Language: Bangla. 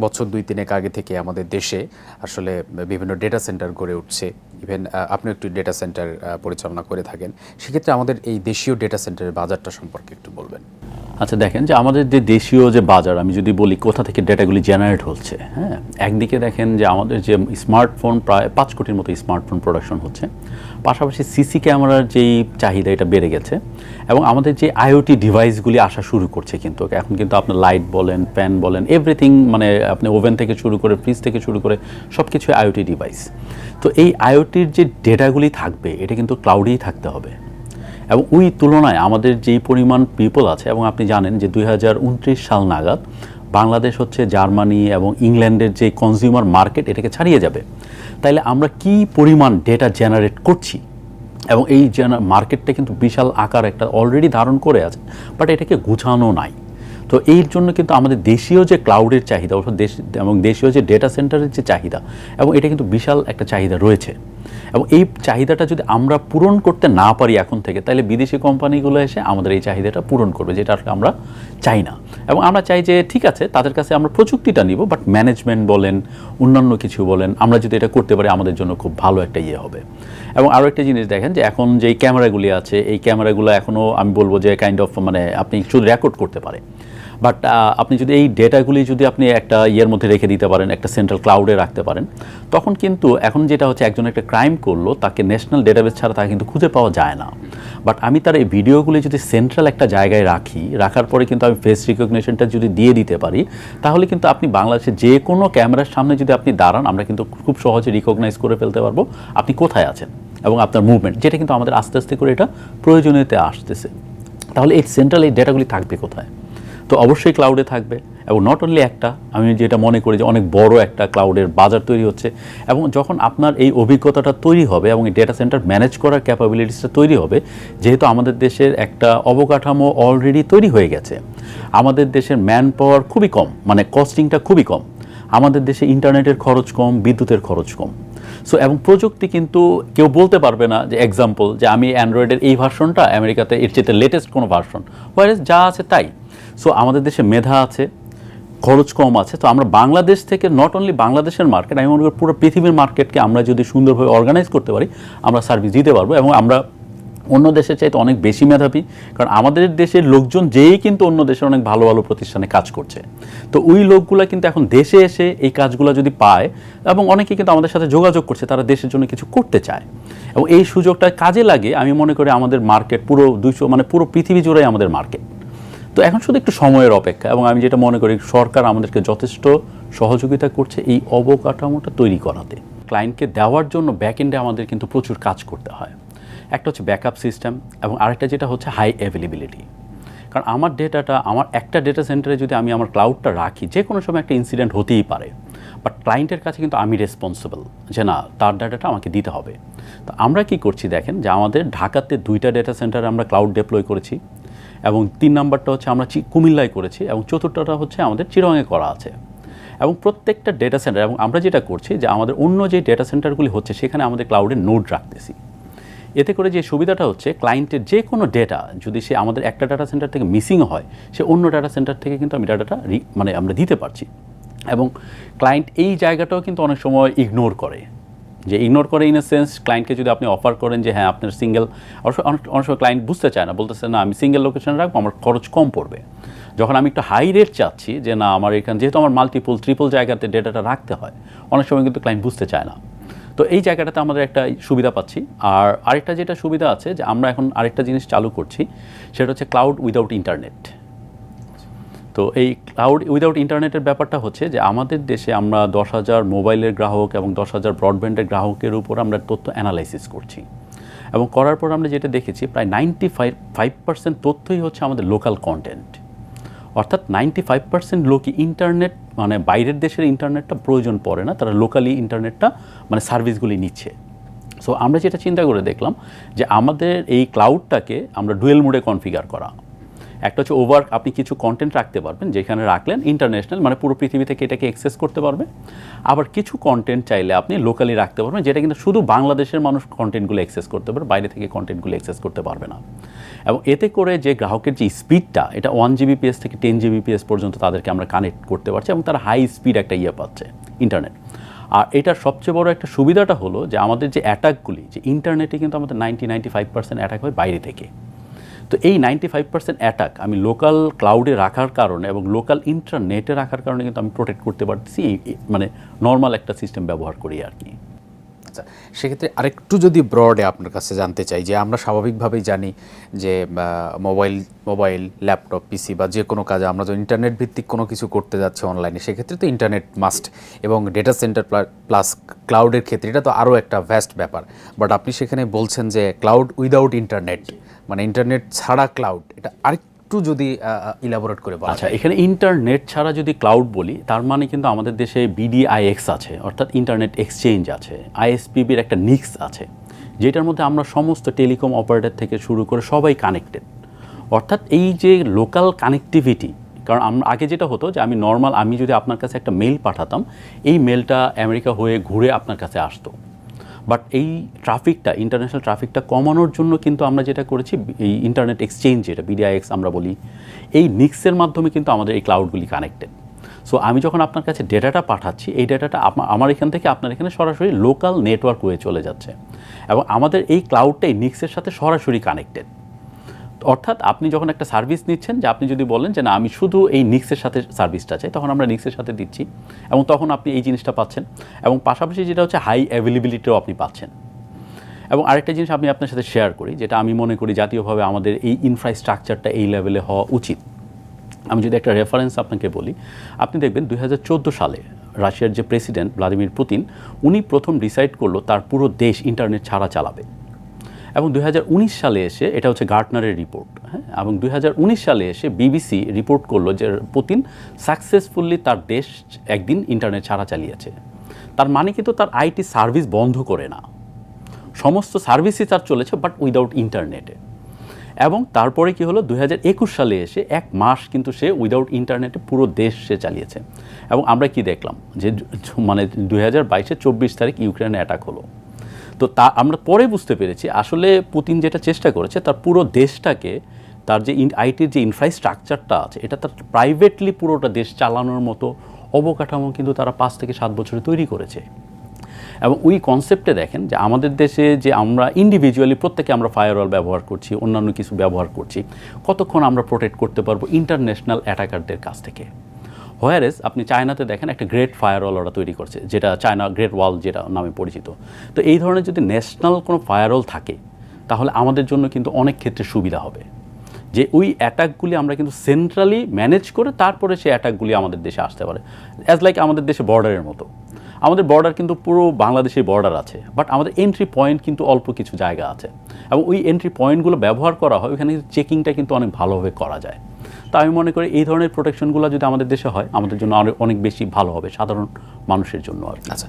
বছর দুই তিনেক আগে থেকে আমাদের দেশে আসলে বিভিন্ন ডেটা সেন্টার গড়ে উঠছে। ইভেন আপনি একটু ডেটা সেন্টার পরিচালনা করে থাকেন, সেক্ষেত্রে আমাদের এই দেশীয় ডেটা সেন্টারের বাজারটা সম্পর্কে একটু বলবেন। আচ্ছা দেখেন যে আমাদের যে দেশীয় যে বাজার, আমি যদি বলি কোথা থেকে ডেটাগুলি জেনারেট হচ্ছে হ্যাঁ? একদিকে দেখেন যে আমাদের যে স্মার্টফোন প্রায় পাঁচ কোটির মতো স্মার্টফোন প্রোডাকশন হচ্ছে, পাশাপাশি সিসি ক্যামেরার যেই চাহিদা এটা বেড়ে গেছে, এবং আমাদের যে আইওটি ডিভাইসগুলি আসা শুরু করছে কিন্তু এখন কিন্তু আপনার লাইট বলেন ফ্যান বলেন এভরিথিং মানে আপনি ওভেন থেকে শুরু করে ফ্রিজ থেকে শুরু করে সব কিছু আইওটি ডিভাইস তো এই আইওটির যে ডেটাগুলি থাকবে, এটা কিন্তু ক্লাউডেই থাকতে হবে। এবং ওই তুলনায় আমাদের যেই পরিমাণ পিপল আছে, এবং আপনি জানেন যে দুই হাজার উনত্রিশ সাল নাগাদ বাংলাদেশ হচ্ছে জার্মানি এবং ইংল্যান্ডের যে কনজিউমার মার্কেট এটাকে ছাড়িয়ে যাবে। তাইলে আমরা কি পরিমাণ ডেটা জেনারেট করছি? এবং এই জেনার মার্কেটটা কিন্তু বিশাল আকার একটা অলরেডি ধারণ করে আছে বাট এটাকে গুছানো নাই। তো এর জন্য কিন্তু আমাদের দেশীয় যে ক্লাউডের চাহিদা, অর্থাৎ দেশ, এবং দেশীয় যে ডেটা সেন্টারের যে চাহিদা, এবং এটা কিন্তু বিশাল একটা চাহিদা রয়েছে। এবং এই চাহিদাটা যদি আমরা পূরণ করতে না পারি এখন থেকে, তাহলে বিদেশি কোম্পানিগুলো এসে আমাদের এই চাহিদাটা পূরণ করবে, যেটা আসলে আমরা চাই না। এবং আমরা চাই যে ঠিক আছে, তাদের কাছে আমরা প্রযুক্তিটা নিব বাট ম্যানেজমেন্ট বলেন, অন্যান্য কিছু বলেন, আমরা যদি এটা করতে পারি, আমাদের জন্য খুব ভালো একটা ইয়ে হবে। এবং আরও একটা জিনিস দেখেন যে এখন যেই ক্যামেরাগুলি আছে, এই ক্যামেরাগুলো এখনও আমি বলব যে কাইন্ড অফ মানে আপনি শুধু রেকর্ড করতে পারে বাট আপনি যদি এই ডেটাগুলি যদি আপনি একটা ইয়ের মধ্যে রেখে দিতে পারেন, একটা সেন্ট্রাল ক্লাউডে রাখতে পারেন, তখন কিন্তু এখন যেটা হচ্ছে একজন একটা ক্রাইম করল, তাকে ন্যাশনাল ডেটাবেস ছাড়া তাকে কিন্তু খুঁজে পাওয়া যায় না। বাট আমি তার এই ভিডিওগুলি যদি সেন্ট্রাল একটা জায়গায় রাখি, রাখার পরে কিন্তু আমি ফেস রিকগনিশনটা যদি দিয়ে দিতে পারি, তাহলে কিন্তু আপনি বাংলাদেশে যে কোনো ক্যামেরার সামনে যদি আপনি দাঁড়ান, আমরা কিন্তু খুব সহজে রিকগনাইজ করে ফেলতে পারব আপনি কোথায় আছেন এবং আপনার মুভমেন্ট যেটা কিন্তু আমাদের আস্তে আস্তে করে এটা প্রয়োজনীয়তে আসতেছে। তাহলে এই সেন্ট্রাল এই ডেটাগুলি থাকবে কোথায়? তো অবশ্যই ক্লাউডে থাকবে এবং নট অনলি একটা, আমি যেটা মনে করি যে অনেক বড় একটা ক্লাউডের বাজার তৈরি হচ্ছে এবং যখন আপনার এই অভিজ্ঞতাটা তৈরি হবে এবং এই ডেটা সেন্টার ম্যানেজ করার ক্যাপাবিলিটিসটা তৈরি হবে, যেহেতু আমাদের দেশের একটা অবকাঠামো অলরেডি তৈরি হয়ে গেছে, আমাদের দেশের ম্যান পাওয়ার খুবই কম মানে কস্টিংটা খুবই কম, আমাদের দেশে ইন্টারনেটের খরচ কম, বিদ্যুতের খরচ কম। সো এবং প্রযুক্তি কিন্তু কেউ বলতে পারবে না যে এক্সাম্পল যে আমি অ্যান্ড্রয়েডের এই ভার্সনটা আমেরিকাতে এর চেয়ে লেটেস্ট কোনো ভার্সন ওয়ারেস যা আছে তাই। সো আমাদের দেশে মেধা আছে, খরচ কম আছে। তো আমরা বাংলাদেশ থেকে নট অনলি বাংলাদেশের মার্কেট আমি মনে করি পুরো পৃথিবীর মার্কেটকে আমরা যদি সুন্দরভাবে অর্গানাইজ করতে পারি, আমরা সার্ভিস দিতে পারব এবং আমরা অন্য দেশের চাইতে অনেক বেশি মেধাবী। কারণ আমাদের দেশের লোকজন যেই কিন্তু অন্য দেশের অনেক ভালো ভালো প্রতিষ্ঠানে কাজ করছে। তো ওই লোকগুলা কিন্তু এখন দেশে এসে এই কাজগুলো যদি পায় এবং অনেকে কিন্তু আমাদের সাথে যোগাযোগ করছে, তারা দেশের জন্য কিছু করতে চায়। এবং এই সুযোগটা কাজে লাগে, আমি মনে করি আমাদের মার্কেট পুরো দুইশো মানে পুরো পৃথিবী জুড়ে আমাদের মার্কেট তো এখন শুধু একটু সময়ের অপেক্ষা এবং আমি যেটা মনে করি, সরকার আমাদেরকে যথেষ্ট সহযোগিতা করছে এই অবকাঠামোটা তৈরি করাতে। ক্লায়েন্টকে দেওয়ার জন্য ব্যাক এন্ডে আমাদের কিন্তু প্রচুর কাজ করতে হয়। একটা হচ্ছে ব্যাকআপ সিস্টেম এবং আরেকটা যেটা হচ্ছে হাই অ্যাভেলেবিলিটি কারণ আমার ডেটাটা আমার একটা ডেটা সেন্টারে যদি আমি আমার ক্লাউডটা রাখি যে কোনো সময় একটা ইনসিডেন্ট হতেই পারে। বাট ক্লায়েন্টের কাছে কিন্তু আমি রেসপন্সিবল যে না, তার ডাটাটা আমাকে দিতে হবে। তো আমরা কি করছি দেখেন যে আমাদের ঢাকাতে দুইটা ডেটা সেন্টারে আমরা ক্লাউড ডেপ্লয় করেছি। এবং তিন নাম্বারটা হচ্ছে আমরা কুমিল্লায় করেছি এবং চতুর্থটা হচ্ছে আমাদের চিরঙে করা আছে। এবং প্রত্যেকটা ডেটা সেন্টার এবং আমরা যেটা করছি যে আমাদের অন্য যে ডেটা সেন্টারগুলি হচ্ছে, সেখানে আমাদের ক্লাউডে নোড রাখতেছি। এতে করে যে সুবিধাটা হচ্ছে ক্লায়েন্টের যে কোনো ডেটা যদি সে আমাদের একটা ডাটা সেন্টার থেকে মিসিং হয়, সে অন্য ডাটা সেন্টার থেকে কিন্তু আমি ডাটাটা মানে আমরা দিতে পারছি। এবং ক্লায়েন্ট এই জায়গাটাও কিন্তু অনেক সময় ইগনোর করে। যে ইগনোর করে ইন এ সেন্স ক্লায়েন্টকে যদি আপনি অফার করেন যে হ্যাঁ আপনার সিঙ্গেল অনেক অনেক সময় ক্লায়েন্ট বুঝতে চায় না, বলতেছে না, আমি সিঙ্গেল লোকেশন রাখব, আমার খরচ কম পড়বে। যখন আমি একটু হাই রেট চাচ্ছি যে না, আমার এখানে, যেহেতু আমার মাল্টিপল ট্রিপল জায়গাতে ডেটাটা রাখতে হয়, অনেক সময় কিন্তু ক্লায়েন্ট বুঝতে চায় না। তো এই জায়গাটাতে আমাদের একটা সুবিধা পাচ্ছি। আর আরেকটা যেটা সুবিধা আছে যে আমরা এখন আরেকটা জিনিস চালু করছি, সেটা হচ্ছে ক্লাউড উইদাউট ইন্টারনেট তো এই ক্লাউড উইদাউট ইন্টারনেটের ব্যাপারটা হচ্ছে যে আমাদের দেশে আমরা দশ হাজার মোবাইলের গ্রাহক এবং দশ হাজার ব্রডব্যান্ডের গ্রাহকের উপর আমরা তথ্য অ্যানালাইসিস করছি। এবং করার পর আমরা যেটা দেখেছি, প্রায় নাইনটি ফাইভ ফাইভ পার্সেন্ট তথ্যই হচ্ছে আমাদের লোকাল কন্টেন্ট অর্থাৎ নাইনটি ফাইভ পার্সেন্ট লোকই ইন্টারনেট মানে বাইরের দেশের ইন্টারনেটটা প্রয়োজন পড়ে না, তারা লোকালি ইন্টারনেটটা মানে সার্ভিসগুলি নিচ্ছে। সো আমরা যেটা চিন্তা করে দেখলাম যে আমাদের এই ক্লাউডটাকে আমরা ডুয়েল মোডে কনফিগার করা। একটা হচ্ছে ওভার আপনি কিছু কন্টেন্ট রাখতে পারবেন যেখানে রাখলেন ইন্টারন্যাশনাল মানে পুরো পৃথিবী থেকে এটাকে অ্যাক্সেস করতে পারবে। আবার কিছু কন্টেন্ট চাইলে আপনি লোকালি রাখতে পারবেন যেটা কিন্তু শুধু বাংলাদেশের মানুষ কন্টেন্টগুলো অ্যাক্সেস করতে পারবে বাইরে থেকে কন্টেন্টগুলো অ্যাক্সেস করতে পারবে না। এবং এতে করে যে গ্রাহকের যে স্পিডটা এটা ওয়ান জিবিপিএস থেকে টেন জিবিপিএস পর্যন্ত তাদেরকে আমরা কানেক্ট করতে পারছি এবং তারা হাই স্পিড একটা ইয়ে পাচ্ছে ইন্টারনেট আর এটার সবচেয়ে বড় একটা সুবিধাটা হলো যে আমাদের যে অ্যাটাকগুলি যে ইন্টারনেটে কিন্তু আমাদের ninety ninety five percent attack হয় বাইরে থেকে। তো এই নাইনটি ফাইভ পার্সেন্ট অ্যাটাক আমি লোকাল ক্লাউডে রাখার কারণে এবং লোকাল ইন্টারনেটে রাখার কারণে কিন্তু আমি প্রোটেক্ট করতে পারতেছি মানে নর্মাল একটা সিস্টেম ব্যবহার করি আর কি। আচ্ছা সেক্ষেত্রে আরেকটু যদি ব্রডে আপনার কাছে জানতে চাই, যে আমরা স্বাভাবিকভাবেই জানি যে মোবাইল মোবাইল ল্যাপটপ পিসি বা যে কোনো কাজে আমরা যখন ইন্টারনেট ভিত্তিক কোনো কিছু করতে যাচ্ছি অনলাইনে সেক্ষেত্রে তো ইন্টারনেট মাস্ট এবং ডেটা সেন্টার প্লাস ক্লাউডের ক্ষেত্রে এটা তো আরও একটা ভ্যাস্ট ব্যাপার। বাট আপনি সেখানে বলছেন যে ক্লাউড উইদাউট ইন্টারনেট মানে ইন্টারনেট ছাড়া ক্লাউড এটা আরেকটু যদি ইলাবোরেট করে বলা আচ্ছা এখানে ইন্টারনেট ছাড়া যদি ক্লাউড বলি তার মানে কিন্তু আমাদের দেশে বিডিআইএক্স আছে অর্থাৎ ইন্টারনেট এক্সচেঞ্জ আছে আইএসপিবির একটা নিক্স আছে যেটার মধ্যে আমরা সমস্ত টেলিকম অপারেটর থেকে শুরু করে সবাই কানেক্টেড অর্থাৎ এই যে লোকাল কানেক্টিভিটি কারণ আমরা আগে যেটা হতো যে আমি নর্মাল আমি যদি আপনার কাছে একটা মেল পাঠাতাম এই মেলটা আমেরিকা হয়ে ঘুরে আপনার কাছে আসতো। বাট এই ট্রাফিকটা ইন্টারন্যাশনাল ট্রাফিকটা কমানোর জন্য কিন্তু আমরা যেটা করেছি, এই ইন্টারনেট এক্সচেঞ্জ যেটা বিডিআইএক্স আমরা বলি, এই নিক্সের মাধ্যমে কিন্তু আমাদের এই ক্লাউডগুলি কানেক্টেড সো আমি যখন আপনার কাছে ডেটাটা পাঠাচ্ছি, এই ডেটাটা আমার এখান থেকে আপনার এখানে সরাসরি লোকাল নেটওয়ার্ক হয়ে চলে যাচ্ছে। এবং আমাদের এই ক্লাউডটাই নিক্সের সাথে সরাসরি কানেক্টেড অর্থাৎ আপনি যখন একটা সার্ভিস নিচ্ছেন, যে আপনি যদি বলেন যে না, আমি শুধু এই নিক্সের সাথে সার্ভিসটা চাই, তখন আমরা নিক্সের সাথে দিচ্ছি। এবং তখন আপনি এই জিনিসটা পাচ্ছেন। এবং পাশাপাশি যেটা হচ্ছে হাই অ্যাভেলেবিলিটিও আপনি পাচ্ছেন। এবং আরেকটা জিনিস আমি আপনার সাথে শেয়ার করি, যেটা আমি মনে করি জাতীয়ভাবে আমাদের এই ইনফ্রাস্ট্রাকচারটা এই লেভেলে হওয়া উচিত। আমি যদি একটা রেফারেন্স আপনাকে বলি, আপনি দেখবেন দুই হাজার চোদ্দ সালে রাশিয়ার যে প্রেসিডেন্ট ভ্লাদিমির পুতিন উনি প্রথম ডিসাইড করল তার পুরো দেশ ইন্টারনেট ছাড়া চালাবে। এবং দুই হাজার উনিশ সালে এসে এটা হচ্ছে গার্টনারের রিপোর্ট হ্যাঁ? এবং দু হাজার উনিশ সালে এসে বিবিসি রিপোর্ট করল যে পুতিন সাকসেসফুলি তার দেশ একদিন ইন্টারনেট ছাড়া চালিয়েছে। তার মানে কিন্তু তার আইটি সার্ভিস বন্ধ করে না। সমস্ত সার্ভিসই তার চলেছে বাট উইদাউট ইন্টারনেটে এবং তারপরে কি হলো? দুই হাজার একুশ সালে এসে এক মাস কিন্তু সে উইদাউট ইন্টারনেটে পুরো দেশ সে চালিয়েছে। এবং আমরা কি দেখলাম? যে মানে দুই হাজার বাইশে চব্বিশ তারিখ ইউক্রেনে অ্যাটাক হলো। তো তা আমরা পরে বুঝতে পেরেছি। আসলে পুতিন যেটা চেষ্টা করেছে, তার পুরো দেশটাকে, তার যে আইটির যে ইনফ্রাস্ট্রাকচারটা আছে, এটা তার প্রাইভেটলি পুরোটা দেশ চালানোর মতো অবকাঠামো কিন্তু তারা পাঁচ থেকে সাত বছরে তৈরি করেছে। এবং ওই কনসেপ্টে দেখেন যে আমাদের দেশে যে আমরা ইন্ডিভিজুয়ালি প্রত্যেকে আমরা ফায়ারওয়াল ব্যবহার করছি, অন্যান্য কিছু ব্যবহার করছি, কতক্ষণ আমরা প্রোটেক্ট করতে পারব ইন্টারন্যাশনাল অ্যাটাকারদের কাছ থেকে? হোয়ারেস আপনি চায়নাতে দেখেন একটা গ্রেট ফায়ারওয়াল ওরা তৈরি করছে, যেটা চায়না গ্রেট ওয়াল যেটা নামে পরিচিত। তো এই ধরনের যদি ন্যাশনাল কোনো ফায়ারওয়াল থাকে, তাহলে আমাদের জন্য কিন্তু অনেক ক্ষেত্রে সুবিধা হবে। যে ওই অ্যাটাকগুলি আমরা কিন্তু সেন্ট্রালি ম্যানেজ করে তারপরে সেই অ্যাটাকগুলি আমাদের দেশে আসতে পারে। অ্যাজ লাইক আমাদের দেশে বর্ডারের মতো। আমাদের বর্ডার কিন্তু পুরো বাংলাদেশের বর্ডার আছে বাট আমাদের এন্ট্রি পয়েন্ট কিন্তু অল্প কিছু জায়গা আছে। এবং ওই এন্ট্রি পয়েন্টগুলো ব্যবহার করা হয় ওইখানে চেকিংটা কিন্তু অনেক ভালোভাবে করা যায়। তো আমি মনে করি এই ধরনের প্রোটেকশনগুলো যদি আমাদের দেশে হয়, আমাদের জন্য অনেক বেশি ভালো হবে সাধারণ মানুষের জন্য আর আচ্ছা।